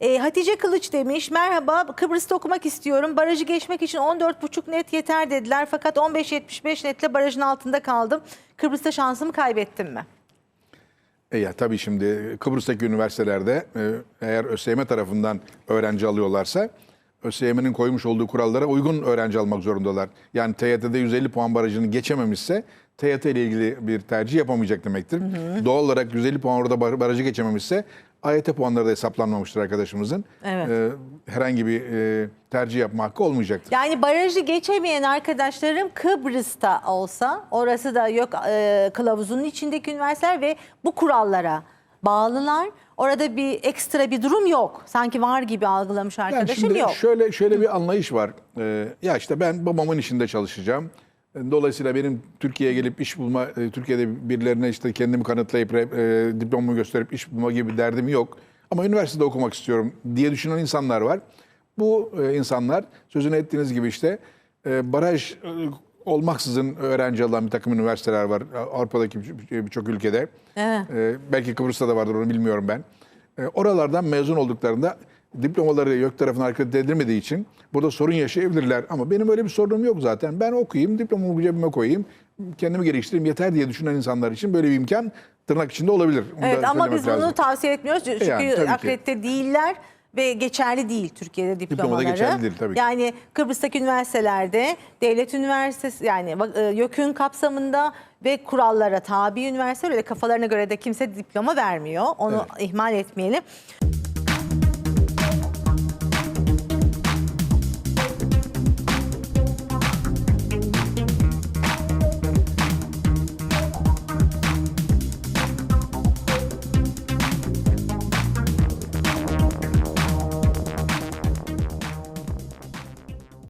Ee, Hatice Kılıç demiş merhaba Kıbrıs'ta okumak istiyorum. Barajı geçmek için 14,5 net yeter dediler fakat 15.75 netle barajın altında kaldım. Kıbrıs'ta şansımı kaybettim mi? E ya tabii şimdi Kıbrıs'taki üniversitelerde e, eğer ÖSYM tarafından öğrenci alıyorlarsa ÖSYM'nin koymuş olduğu kurallara uygun öğrenci almak zorundalar. Yani TYT'de 150 puan barajını geçememişse TYT ile ilgili bir tercih yapamayacak demektir. Doğal olarak 150 puan orada bar- barajı geçememişse AYT puanları da hesaplanmamıştır arkadaşımızın. Evet. E, herhangi bir e, tercih yapma hakkı olmayacaktır. Yani barajı geçemeyen arkadaşlarım Kıbrıs'ta olsa orası da yok e, kılavuzunun içindeki üniversiteler ve bu kurallara bağlılar. Orada bir ekstra bir durum yok. Sanki var gibi algılamış Yani arkadaşım şimdi yok. şöyle şöyle bir anlayış var. Ee, ya işte ben babamın işinde çalışacağım. Dolayısıyla benim Türkiye'ye gelip iş bulma, e, Türkiye'de birilerine işte kendimi kanıtlayıp e, diplomamı gösterip iş bulma gibi bir derdim yok. Ama üniversitede okumak istiyorum diye düşünen insanlar var. Bu e, insanlar sözünü ettiğiniz gibi işte baraj olmaksızın öğrenci alan bir takım üniversiteler var Avrupa'daki bir- birçok ülkede. Evet. Belki Kıbrıs'ta da vardır onu bilmiyorum ben. Oralardan mezun olduklarında diplomaları YÖK tarafından akredite edilmediği için burada sorun yaşayabilirler. Ama benim öyle bir sorunum yok zaten. Ben okuyayım, diplomamı cebime koyayım, kendimi geliştireyim yeter diye düşünen insanlar için böyle bir imkan tırnak içinde olabilir. Onu Evet ama biz bunu lazım. tavsiye etmiyoruz. Çünkü Yani, akredite değiller ve geçerli değil Türkiye'de diplomaları. geçerli değil, tabii ki. Yani Kıbrıs'taki üniversitelerde devlet üniversitesi yani e, YÖK'ün kapsamında ve kurallara tabi üniversite öyle kafalarına göre de kimse diploma vermiyor. Onu ihmal etmeyelim.